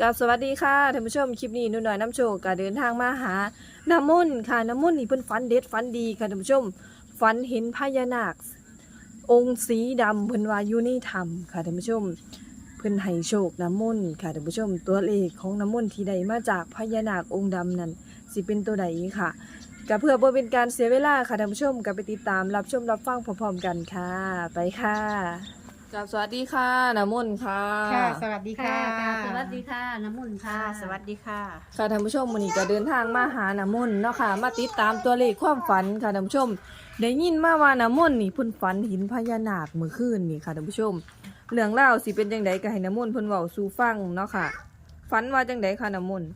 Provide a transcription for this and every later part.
กับสวัสดีค่ะท่านผู้ชมคลิปนี้หนุ่นหน่อยน้ำโชคก็เดินทางมาหาน้ำมนต์ค่ะน้ำมนต์นี่เพิ่นฝันเด็ดฝันดีค่ะท่านผู้ชมฝันเห็นพญานาค องค์สีดำเพิ่นว่าอยู่ในถ้ำค่ะท่านผู้ชม เพิ่นให้โชคน้ำมนต์ค่ะท่านผู้ชม ตัวเลขของน้ำมนต์ที่ได้มาจากพญานาคองค์ดำนั้นสิเป็นตัวใดค่ะก็เพื่อบ่เป็นการเสียเวลาค่ะท่านผู้ชมก็ไปติดตามรับชมรับฟังพร้อมๆกันค่ะ ไปค่ะ กับสวัสดีค่ะน้ำมนต์ค่ะ ค่ะ สวัสดีค่ะค่ะสวัสดีค่ะ น้ำมนต์ค่ะ สวัสดีค่ะ ค่ะท่านผู้ชมวันนี้ก็เดินทางมาหาน้ำมนต์เนาะค่ะ มาติดตามตัวเลขความฝันค่ะท่านผู้ชม ได้ยินมาว่าน้ำมนต์นี่เพิ่นฝันเห็นพญานาคเมื่อคืนนี่ค่ะท่านผู้ชม เรื่องเล่าวสิเป็นจังไดก็ให้น้ำมนต์เพิ่นเว้าสู่ฟังเนาะค่ะ ฝันว่าจังไดค่ะน้ำมนต์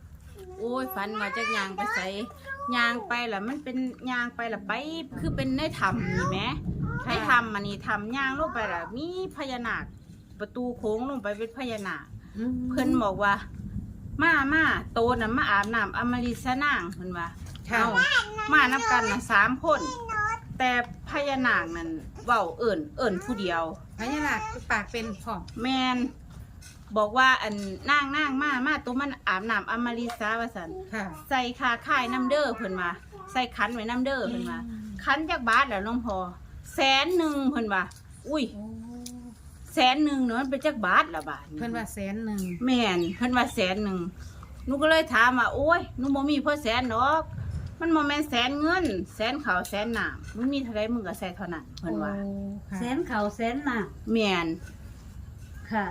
โอ้ยฝันว่าจะยางไปใส่ยางไปล่ะมันเป็นยางไปล่ะไป คือเป็นในถ้ำนี่แหม ให้ถ้ำมันนี่ถ้ำยางลงไปล่ะ มีพญานาคประตูโค้งลงไปเป็นพญานาคเพิ่นบอกว่า มามาโตน่ะมาอาบน้ำอมฤตสนางเพิ่นว่าค่ะเอามานับกันน่ะสามคน แต่พญานาคนั่นเว้าเอิ่นเอิ่นผู้เดียวพญานาคปากเป็นผอมแมนบอกว่าอันนางนางมามาตัวมันอาบน้ำอมฤตซาว่าสันค่ะใส่คาค่ายน้ำเด้อเพิ่นมาใส่คันไว้น้ำเด้อเพิ่นมาคันจากบาทแล้วน้องพอ แสนหนึ่งเพิ่นว่า อุ้ยแสนหนึ่งเนาะมันเป็นจากบาทละบาทเพิ่นว่าแสนหนึ่งแม่นเพิ่นว่าแสนหนึ่งหนูก็เลยถามว่าโอ้ยหนูบ่มีเพ่อแสนดอก มันบ่แม่นแสนเงิน แสนข้าวแสนน้ำมึงมีเท่าไรมึงก็ใส่เท่านั้นเพิ่นว่าค่ะแสนเขาแสนหนักแม่นค่ะ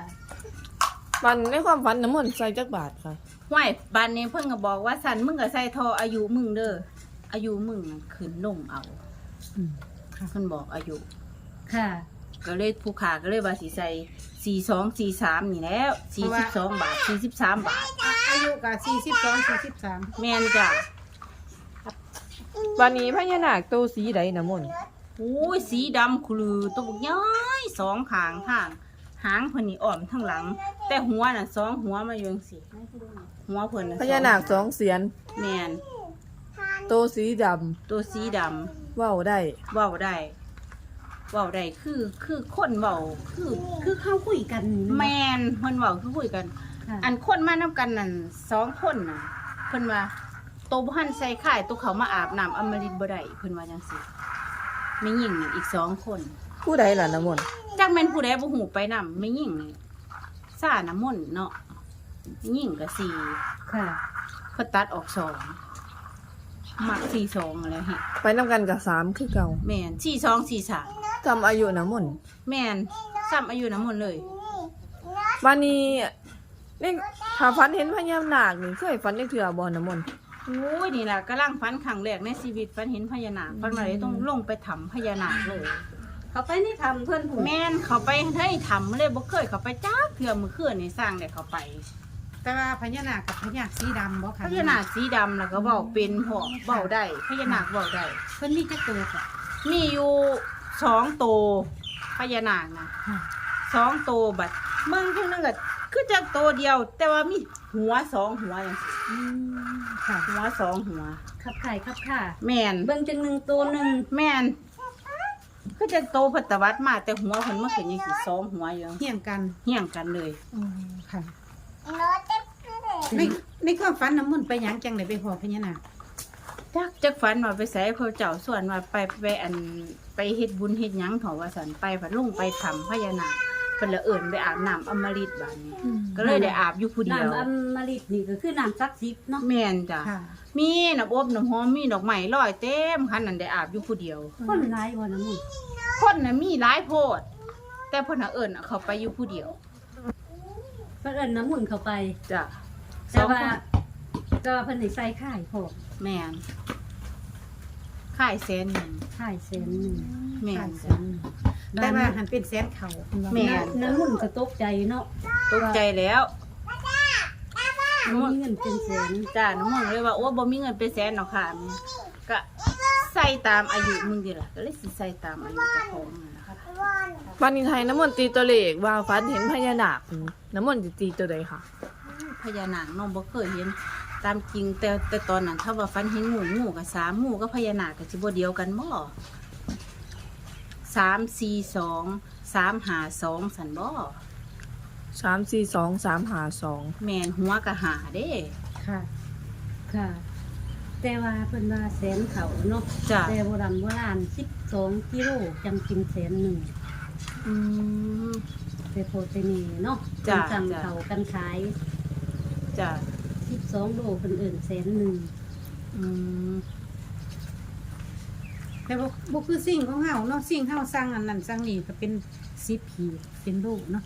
ฝันในความฝันน้ำมนต์ใส่จักบาทค่ะ ห้วยบ้านนี้เพิ่นก็บอกว่าสันมึงก็ใส่ทออายุมึงเด้ออายุมึงน่ะขึ้นลงเอาอืมค่ะ เพิ่นบอกอายุ ค่ะ ก็เลยผู้ขาก็เลยว่าสิใส่สี่สองสี่สามนี่แล้วสี่สิบสองบาทสี่สิบสามบาท อายุกับสี่สิบสองสี่สิบสามแม่นจ้ะวันนี้พญานาคตัวสีใดน้ำมนต์โอ้ยสีดำคุลือตัวบกย้อยสองขางทาง หางเพิ่นนี่อ้อมทั้งหลัง แต่หัวน่ะสองหัวมาอยู่จังซี่หัวเพิ่นน่ะพญานาคสองเสียนแม่นตัวสีดตัวสีดำำ เว้าได้ เว้าได้เว้าได้คือคือคนเว้าคือคือเข้าคุยกันแมนเพิ่นเว้าคือคุยกัน ค่ะอันคนมานํกันนั่นสองคนน่ะเพิ่นว่าโตวบ่ทันใส่ข่ายตัวเขามาอาบน้ำอมฤตบ่ได้เพิ่นว่าจังซี่ไม่ยิ่งนั่นอีกสองคน ผู้ใดล่ะน้ำมนต์จักแม่นผู้ใดบ่ฮู้ไปนำไม่ยิ่งนี่ซ่าน้ำมนต์เนาะไม่ยิ่งก็สี่ค่ะ เพิ่นตัดออกสอง มักสี่สองอะไรฮะไปนำกันกับสามคือเก่าแม่นสี่สองสี่สามจำอายุน้ำมนต์แม่นซ้ำอายุน้ำมนต์เลย วันนี้นี่ถ้าฝันเห็นพญานาคนี่เคยฝันได้เถื่อบ่น้ำมนต์โอ้ยนี่แหละกำลังฝันครั้งแรกในชีวิตฝันเห็นพญานาคฝันมาเลยต้องลงไปถำพญานาคเลย เขาไปนี่ทำเพื่อนผมแม่นเขาไปให้ทำเลยบ่เคยเขาไปจ้าเพื่อมือเคลื่อนนี่สร้างได้เขาไป แต่ว่าพญานาคกับพญานาคสีดำบ่พค่ะญานาคสีดำแล้วก็เบาเป็นพอเบาได้พญานาคเบาได้เพิ่นมีจักตัวค่ะมีอยู่สองโตวพญานาคนะค่ะสองโตวบัดเมืองที่นึงก็คือจักโตวเดียว แต่ว่ามีหัวสองหัวอย่างซี้อืมค่ะหัวสองหัวขับไข่ขับข่าแม่นเบิ่งจังหนึ่งตัวหนึ่งแม่นคือจักโตวพัตวัดมาแต่หัวเพิ่นมันขึ้นยังสิสองหัวอยู่เฮี้ยงกันเฮี้ยงกันเลยอ๋อค่ะ ในในความฝันน้ำมันต์ไปหยังจังไดไปพอพญานาคจักจักฝันว่าไปใส่พระเจ้าส่วนว่าไปไปอันไปเฮ็ดบุญเฮ็ดหยังเถาว่าสันไปผัดลุงไปทำพญานาคเพิ่นละเอิ้นไปอาบน้ำอมฤตบาดนี้ ก็เลยได้อาบอยู่ผู้เดียวน้ำอมฤตนี่ก็คือน้ำซักซิบเนาะแม่นจ้ะค่ะ มีน้ำอบน้ำหอมมีดอกไม้ลอยเต็มคันนั้นได้อาบอยู่ผู้เดียว คนร้ายบ่น้ำมนต์คนน่ะมีหลายโพด แต่เพิ่นน่ะเอิ้นเขาไปอยู่ผู้เดียว เพิ่นเอิ้นน้ำมนต์เข้าไปจ้ะ แต่ว่าสองคนก็เพิ่นได้ใส่ข่ายพอแม่นค่ายแสนหนึงข่ายแสนหนึ่งแม่ค่ะนแสจ้ะนหนึ่งแต่ว่าหันเป็นแสนเขาเพิ่นว่าแม่น้ำมนต์ก็ตกใจเนาะตกใจแล้วบ่มีเงินเป็นแสนจ้าน้องมองเลยว่าโอ้บ่มีเงินเป็นแสนหรอกค่ะแม่ก็ใส่ตามอายุมึงดีล่ะก็เลยสิใส่ตามอายุเจ้าของนั่นล่ะค่ะวันนี้ไทยน้ำมนต์ตีตัวเลขว่าฝันเห็นพญานาคน้ำมนต์สิตีตัวใดค่ะ พญานาคน้องบ่เคยเห็นตามจริงแต่แต่ตอนนั้นถ้าว่าฟันเห็นงูงูกับสามงูกับพญานาคก็สิบ่เดียวกันบ่สามสี่สองสามหาสองสันบ่สามสี่สองสามหาสองแม่นหัวก็หาเด้ค่ะ ค่ะ แต่ว่าเพิ่นว่าแสนเขาเนาะจ้ะแต่โบราณโบราณ12กิโลจังกินแสนหนึ่งอืมแต่โพเตนีเนาะจ้ะเพิ่นสั่งจ้ะเขากันขาย จ้ะ12โลเพิ่นเอิ้นแสนหนึ่งอืมแต่บ่บ่คือสิ่งของเฮาเนาะสิ่งเฮาสร้างอันนั้นสร้างนี่ก็เป็น10ขีดเป็นลูกเนาะ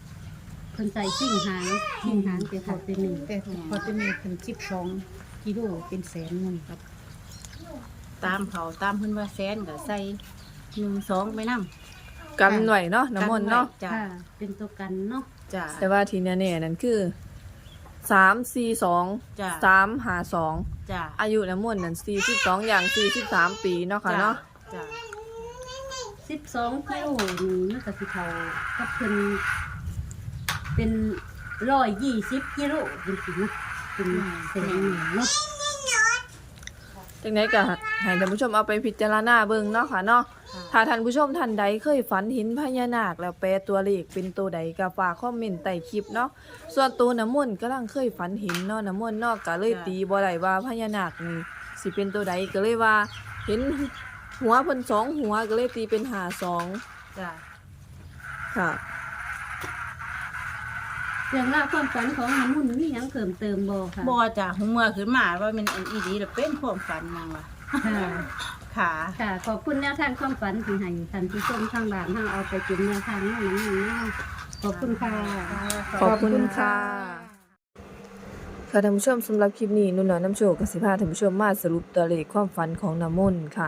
เพิ่นใส่ชิ่งหางชิ่งหางแต่โพเตนีแต่พอจะมีเป็น12กิโลเป็นแสนหนึงครับตามเขาตามเพิ่นว่าแสนก็ใส่หนึ่งสองไปนำกันหน่อยเนาะน้ำมนต์เนาะจ้ะค่ะเป็นตัวกันเนาะ จ้ะแต่ว่าทีเนี้ยเนี่ยนั่นคือ สามสี่สองจ้ะ สามหาสองจ้ะอายุน้ำมนต์นั่นสี่สิบสองอย่างสี่สิบสามปีเนาะค่ะเนาะจ้ะ12กิโลนี่มันก็สิเขากับเพิ่นเป็น120กิโลจริงๆเนาะเป็นแสนหนึ่งเนาะ จังไดก็ให้ท่านผู้ชมเอาไปพิจารณาเบิ่งเนาะค่ะเนาะ ถ้าท่านผู้ชมท่านใดเคยฝันเห็นพญานาคแล้วแปลตัวเลขเป็นตัวใดก็ฝากคอมเมนต์ใต้คลิปเนาะส่วนตัวน้ำมนต์กำลังเคยฝันเห็นเนาะน้ำมนต์เนาะก็เลยตีบ่ได้ว่าพญานาคนี่สิเป็นตัวใดก็เลยว่า เห็นหัวเพิ่นสองหัวก็เลยตีเป็นหาสองจ้ะค่ะ เรื่องราวความฝันของน้ำมุ่นมีหยังเพิ่มเติมบ่ค่ะบ่จ้ะหัวขึ้นมาว่ามันอันอีดีแล้วเป็นความฝันนังว่ะค่ะ ค่ะ ค่ะ ขอบคุณแนวทางความฝันที่ให้ท่านผู้ชมทางบ้านเฮาเอาไปเป็นแนวทางเนาะน้ำมุ่นเนาะขอบคุณค่ะขอบคุณค่ะ ค่ะท่านผู้ชมสำหรับคลิปนี้นุ่นน้อยน้ำโชคกสิพาท่านผู้ชมมาสรุปตัวเลขความฝันของน้ำมนต์ค่ะ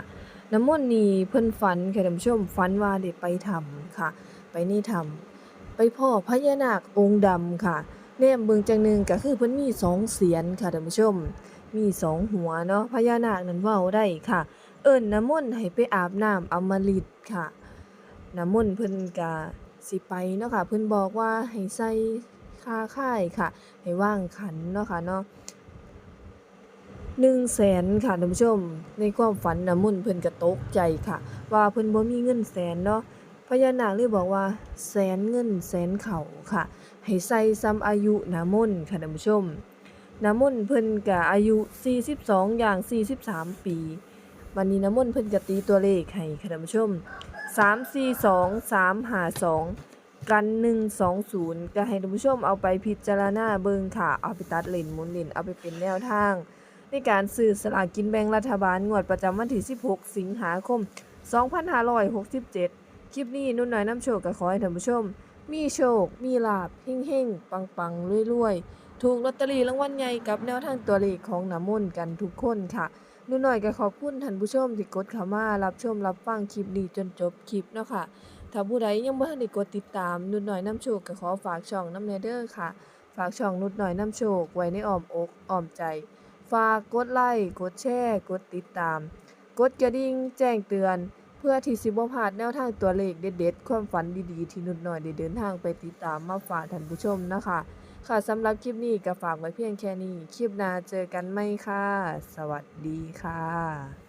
น้ำมนต์นี่เพิ่นฝันค่ะท่านผู้ชมฝันว่าได้ไปทำค่ะ ไปนี่ทำไปพ่อพญานาคองค์ดำค่ะแนมเบิ่งจังหนึงก็คือเพิ่นมีสองเสียนค่ะท่านผู้ชม มีสองหัวเนาะพญานาคนั้นเว้าได้ค่ะ เอิ้นน้ำมนต์ให้ไปอาบน้ำอมฤตค่ะ น้ำมนต์เพิ่นก็สิไปเนาะค่ะ เพิ่นบอกว่าให้ใส่คาค่ายค่ะ ให้ว่างขันเนาะค่ะเนาะหนึ่งแสนค่ะท่านผู้ชม ในความฝันน้ำมนต์เพิ่นก็ตกใจค่ะ ว่าเพิ่นบ่มีเงินแสนเนาะพญานาคเลยบอกว่า แสนเงินแสนเขาค่ะ ให้ใส่ซ้ำอายุน้ำมนต์ค่ะท่านผู้ชมน้ำมนต์เพิ่นก็อายุ 42 อย่าง 43 ปี วันนี้น้ำมนต์เพิ่นก็ตีตัวเลขให้ค่ะท่านผู้ชม 342 352 กัน 120 ก็ให้ท่านผู้ชมเอาไปพิจารณาเบิ่งค่ะ เอาไปตัดเลนหมุนเลนเอาไปเป็นแนวทาง ในการซื้อสลากกินแบ่งรัฐบาลงวดประจำวันที่ 16 สิงหาคม 2567 คลิปนี้นุ่นน้อยน้ำโชคก็ขอให้ท่านผู้ชม มีโชค มีลาบเฮ่งๆ ปังๆรวยๆ ถูกลอตเตอรี่รางวัลใหญ่กับแนวทางตัวเลขของน้ำมนต์กันทุกคนค่ะ นุ่นน้อยก็ขอบคุณท่านผู้ชมที่กดเข้ามารับชมรับฟังคลิปนี้จนจบคลิปเนาะค่ะถ้าผู้ใดยังบ่ทันได้กดติดตามนุดหน่อยน้ำโชคก็ขอฝากช่องน้ำเนเดอร์ค่ะ ฝากช่องนุดหน่อยน้ำโชคไว้ในอ้อมอกอ้อมใจ ฝากกดไลค์กดแชร์กดติดตาม กดกระดิ่งแจ้งเตือน เพื่อที่สิบ่พลาดแนวทางตัวเลขเด็ดๆความฝันดีๆที่นุดหน่อยได้เดินทางไปติดตามมาฝากท่านผู้ชมนะคะ ค่ะสำหรับคลิปนี้ก็ฝากไว้เพียงแค่นี้ คลิปหน้าเจอกันไหมค่ะ สวัสดีค่ะ